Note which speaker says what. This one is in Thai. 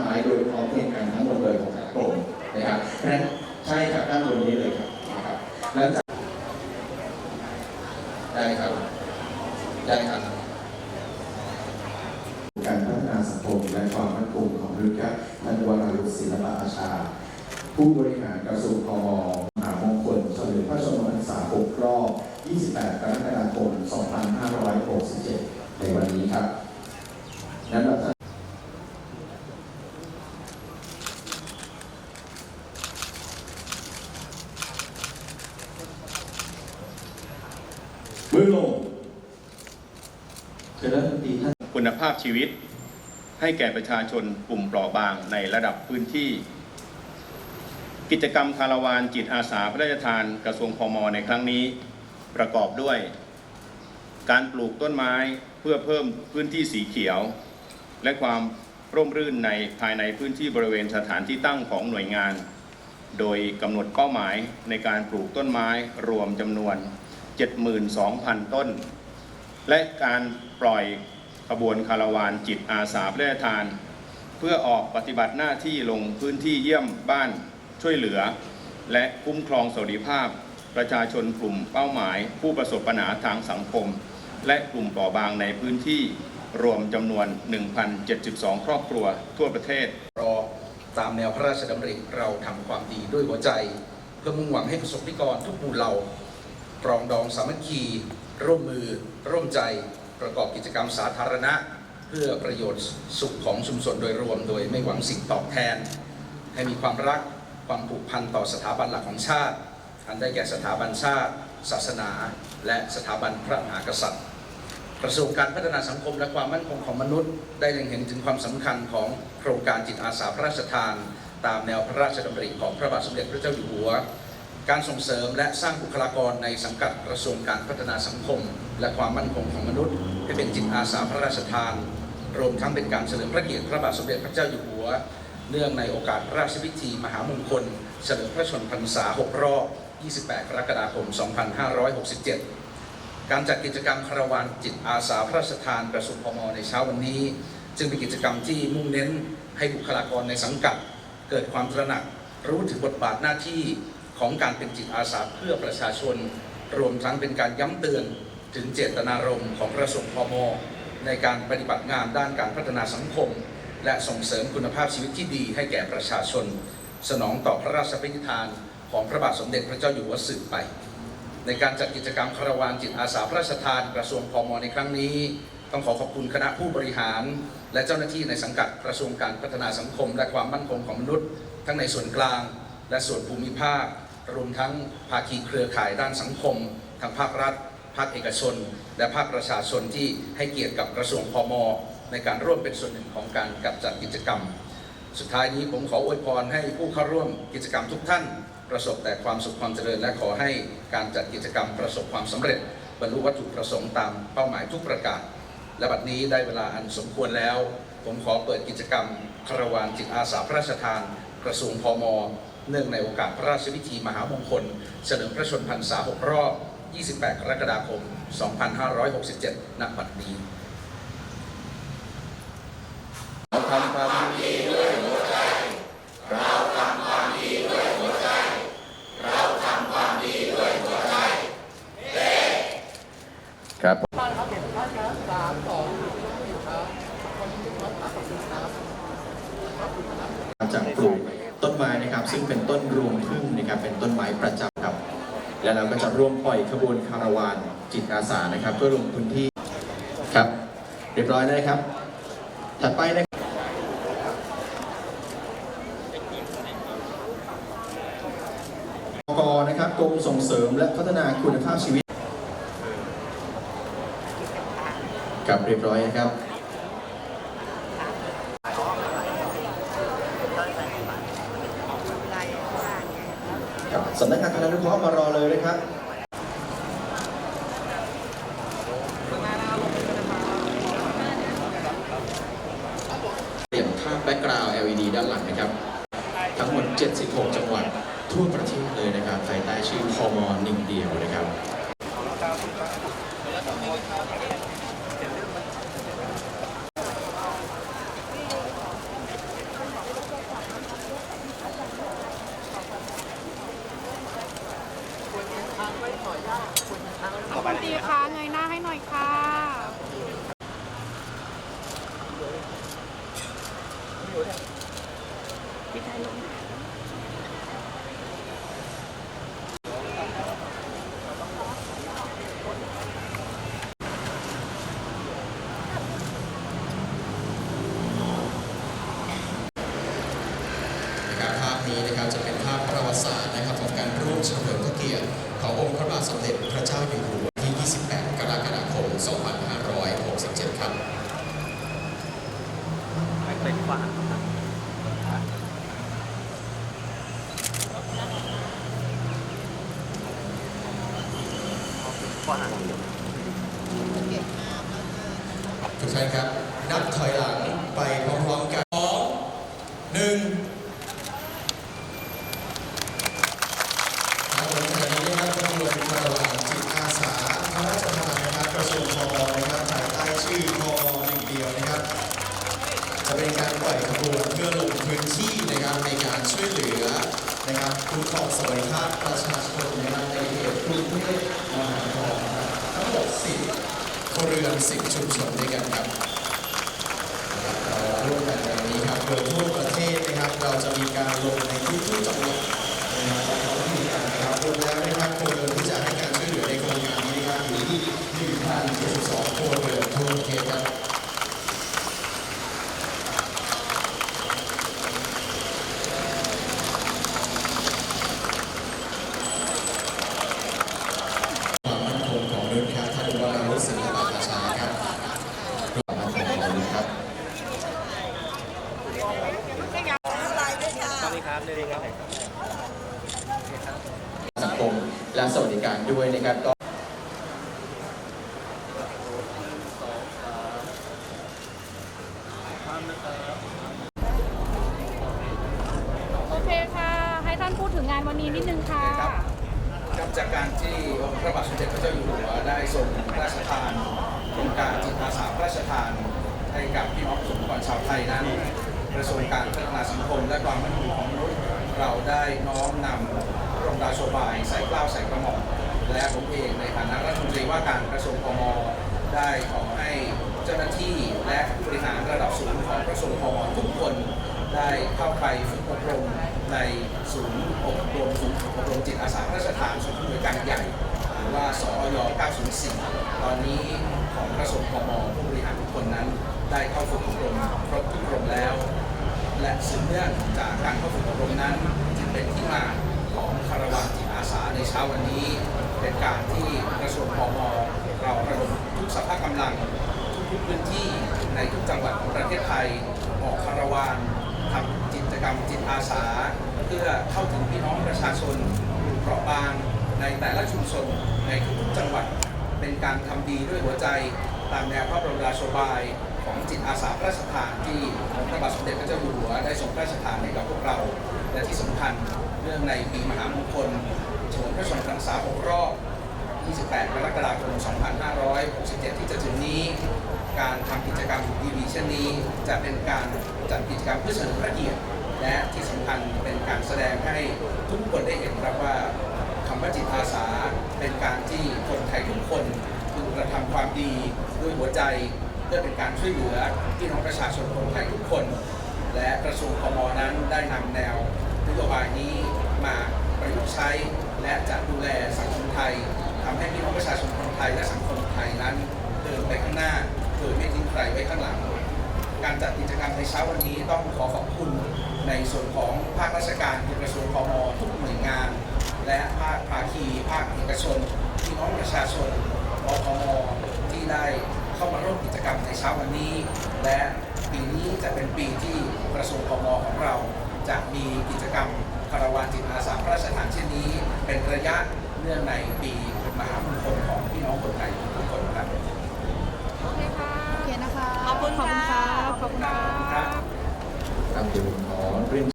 Speaker 1: ไม้โดยพร้อมเพรียงกันทั้งหมดเลยของกลุ่มนะครับเพราะฉะนั้นใช่ครับด้านบนนี้เลยครับนะครับแล้วจากได้ครับได้ครับการพัฒนาสังคมและความมั่นคงของมนุษย์ครับท่านวรารุศิลปะอาชา ผู้บริหารกระทรวงพมมหามงคลเฉลิมพระชนมพรรษา6รอบ 28 กรกฎาคม 2567 ในวันนี้ครับนั้นเราจะ มือลงเชิญรัฐมนตรีท่าน
Speaker 2: คุณภาพชีวิตให้แก่ประชาชนกลุ่มเปราะบางในระดับพื้นที่ กิจกรรมคาราวานจิตอาสาพระราชทานกระทรวงพมในครั้งนี้ ประกอบด้วย การปลูกต้นไม้เพื่อเพิ่มพื้นที่สีเขียว และความร่มรื่นในภายในพื้นที่บริเวณสถานที่ตั้งของหน่วยงาน โดยกำหนดเป้าหมายในการปลูกต้นไม้รวมจำนวน 72,000 ต้น และการปล่อยขบวนคาราวานจิตอาสาพระราชทาน เพื่อออกปฏิบัติหน้าที่ลงพื้นที่เยี่ยมบ้านช่วยเหลือ และคุ้มครองสวัสดิภาพ ประชาชนกลุ่มเป้าหมาย ผู้ประสบปัญหาทางสังคม และกลุ่มเปราะบางในพื้นที่รวมจำนวน 1,072 ครอบครัวทั่วประเทศ
Speaker 3: รอตามแนวพระราชดำริเราทำความดีด้วยหัวใจ เพื่อมุ่งหวังให้ประสบนิกรทุกหมู่เหล่า ปรองดองสามัคคี ร่วมมือ ร่วมใจประกอบกิจกรรมสาธารณะ เพื่อประโยชน์สุขของชุมชนโดยรวม โดยไม่หวังสิ่งตอบแทน ให้มีความรักความผูกพันต่อสถาบันหลักของชาติ อันได้แก่สถาบันชาติ ศาสนา และสถาบันพระมหากษัตริย์กระทรวงการพัฒนาสังคมและความมั่นคงของมนุษย์ ได้เล็งเห็นถึงความสำคัญของโครงการจิตอาสาพระราชทาน ตามแนวพระราชดำริของพระบาทสมเด็จพระเจ้าอยู่หัว การส่งเสริมและสร้างบุคลากรในสังกัดกระทรวงการพัฒนาสังคม และความมั่นคงของมนุษย์ให้เป็นจิตอาสาพระราชทาน รวมทั้งเป็นการเฉลิมพระเกียรติพระบาทสมเด็จพระเจ้าอยู่หัว เนื่องในโอกาสพระราชพิธีมหามงคล เฉลิมพระชนมพรรษา 6 รอบ 28 กรกฎาคม 2567 การจัดกิจกรรมคารวานจิตอาสาพระราชทานกระทรวงพมในเช้าวันนี้ จึงเป็นกิจกรรมที่มุ่งเน้นให้บุคลากรในสังกัด เกิดความตระหนักรู้ถึงบทบาทหน้าที่ ของการเป็นจิตอาสาเพื่อประชาชน รวมทั้งเป็นการย้ำเตือนถึงเจตนารมณ์ของกระทรวงพมในการปฏิบัติงานด้านการพัฒนาสังคม และส่งเสริมคุณภาพชีวิตที่ดีให้แก่ประชาชน สนองต่อพระราชปณิธาน ของพระบาทสมเด็จพระเจ้าอยู่หัวสืบไป ในการจัดกิจกรรมคารวานจิตอาสาพระราชทานกระทรวงพมในครั้งนี้ ต้องขอขอบคุณคณะผู้บริหาร และเจ้าหน้าที่ในสังกัดกระทรวงการพัฒนาสังคม และความมั่นคงของมนุษย์ ทั้งในส่วนกลาง และส่วนภูมิภาค รวมทั้งภาคีเครือข่ายด้านสังคมทางภาครัฐ ภาคเอกชน และภาคประชาชนที่ให้เกียรติกับกระทรวงพม ในการร่วมเป็นส่วนหนึ่งของการกับจัดกิจกรรม สุดท้ายนี้ผมขออวยพรให้ผู้เข้าร่วมกิจกรรมทุกท่านประสบแต่ความสุขความเจริญ และขอให้การจัดกิจกรรมประสบความสำเร็จ บรรลุวัตถุประสงค์ตามเป้าหมายทุกประการและบัดนี้ได้เวลาอันสมควรแล้ว ผมขอเปิดกิจกรรมคารวานจิตอาสาพระราชทาน กระทรวงพม เนื่องในโอกาสพระราชพิธีมหามงคล เฉลิมพระชนมพรรษา 6 รอบ 28 กรกฎาคม 2567 ณ บัดนี้
Speaker 1: เราทำความดีด้วยหัวใจ เราทำความดีด้วยหัวใจ เราทำความดีด้วยหัวใจครับจากปลูก ม้นะครับซึ่งเป็นต้นรวงพึ่งนะครับเป็นต้นไม้ประจำครับ แล้วเราก็จะร่วมปล่อยขบวนคาราวานจิตอาสานะครับเพื่อลงพื้นที่ครับ เรียบร้อยนะครับ ถัดไปนะครับกนะครับกรมส่งเสริมและพัฒนาคุณภาพชีวิตกับเรียบร้อยนะครับครับ สำนักงานคณะนุเคราะห์มารอเลยนะครับเปลี่ยนภาพแบ็กกราวด์ LED ด้านหลังนะครับ ทั้งหมด 76 จังหวัดทั่วประเทศเลยนะครับภายใต้ชื่อพมหนึ่งเดียวนะครับ นะครับภาพนี้นะครับจะเป็นภาพประวัติศาสตร์นะครับของการร่วมเฉลิมพระเกียรติขององค์พระบาทสมเด็จพระเจ้าอยู่หัวที่ 28 กรกฎาคม 2567 ครับ
Speaker 4: เป็นขวาขวา
Speaker 1: ทุกท่านครับนับถอยหลังไปพร้อมๆกันสองหนึ่งครับผมขณะนี้นะครับขบวนคารวานจิตอาสาพระราชทานนะครับกระทรวงพมนะครับภายใต้ชื่อพมหนึ่งเดียวนะครับ จะเปล่อยขบวนเพื่อลงพื้นที่นะครับในการช่วยเหลือนะครับคุ้มครองสวัสดิภาพประชาชนนะครับในเขตกรุงเทพมหานครครับทั้งหมด10ครัวเรือน10 ชุมชนด้วยกันครับเราร่วมกันในนี้ครับโดยทั่วประเทศนะครับ เราจะมีการลงในทุกๆจังหวัดนะครับและท้องถิ่นกันนะครับรวมแล้วนะครับครัวเรือนที่จะให้การช่วยเหลือในโครงการนี้นะครับอยู่ที่1,072ครัวเรือนทั่วประเทศครับ ความมั่นคงของมนุษย์ครับท่านวราวุฒิศิลปะอาชาครับความมั่นคงของมนุษย์ครับ
Speaker 4: ต้องมีครับ หนึ่งครับ
Speaker 1: สังคมและสวัสดิการด้วยนะครับก็
Speaker 5: โอเคค่ะ ให้ท่านพูดถึงงานวันนี้นิดนึงค่ะ
Speaker 3: ครับครับจากการที่องค์พระบาทสมเด็จพระเจ้าอยู่หัวได้ทรงพระราชทานโครงการจิตอาสาพระราชทานให้กับพี่น้องประสบกรชาวไทยนั้น กระทรวงการพัฒนาสังคม และความมั่นคงของมนุษย์เราได้น้อมนำพระบรมราโชบายใส่กล้าวใส่กระหม่อมและผมเองในฐานะรัฐมนตรีว่าการกระทรวงพมได้ขอให้เจ้าหน้าที่และผู้บริหารระดับสูงของกระทรวงพมทุกคนได้เข้าไปฝึกอบรมในศูนย์อบรมศูนย์อบรมจิตอาสาพระราชทานศูนย์ผู้บริการใหญ่หรือว่าสอย904 ตอนนี้ของกระทรวงพมผู้บริหารทุกคนนั้นได้เข้าฝึกอบรมครบทุกกรมแล้ว และสืบเนื่องจากการเข้าฝึกอบรมนั้นจึงเป็นที่มาของคารวานจิตอาสาในเช้าวันนี้ เป็นการที่กระทรวงพมเราระดมทุกสภาพกำลังทุกพื้นที่ในทุกจังหวัดของประเทศไทยออกคารวานทำกิจกรรมจิตอาสา เพื่อเข้าถึงพี่น้องประชาชนกลุ่มเปราะบางในแต่ละชุมชนในทุกๆจังหวัดเป็นการทำดีด้วยหัวใจตามแนวพระบรมราโชบาย ของจิตอาสาพระราชทานที่พระบาทสมเด็จพระเจ้าอยู่หัวได้ทรงพระราชทานให้กับพวกเรา และที่สำคัญเรื่องในปีมหามงคลเฉลิมพระชนมพรรษา6รอบ 28 กรกฎาคม 2567 ที่จะถึงนี้ การทำกิจกรรมดีๆเช่นนี้ จะเป็นการจัดกิจกรรมเพื่อเฉลิมพระเกียรติและที่สำคัญเป็นการแสดงให้ทุกคนได้เห็นครับว่าคำว่าจิตอาสาเป็นการที่คนไทยทุกคนพึงกระทำความดีด้วยหัวใจ พื่อเป็นการช่วยเหลือพี่น้องประชาชนคนไทยทุกคน และกระทรวงพมนั้นได้นำแนวนโยบายนี้มาประยุกต์ใช้ และจะดูแลสังคมไทยทำให้พี่น้องประชาชนคนไทยและสังคมไทยนั้นเดินไปข้างหน้าโดยไม่ทิ้งใครไว้ข้างหลัง การจัดกิจกรรมในเช้าวันนี้ต้องขอขอบคุณในส่วนของภาคราชการคือกระทรวงพมทุกหน่วยงาน และภาคภาคีภาคเอกชนพี่น้องประชาชนอพมที่ได้ เข้ามาร่วมกิจกรรมในเช้าวันนี้ และปีนี้จะเป็นปีที่กระทรวงพมของเรา จะมีกิจกรรมคาราวานจิตอาสาพระราชทานเช่นนี้ เป็นระยะเนื่องในปีมหามงคลของพี่น้องคนไทยทุกคนครับ
Speaker 5: โอเคค่ะ
Speaker 6: โอเคนะคะ
Speaker 5: ขอบคุณค่ะขอบคุณค่ะ
Speaker 3: ครับ
Speaker 1: ครับเดี๋ยวผมขอเรียน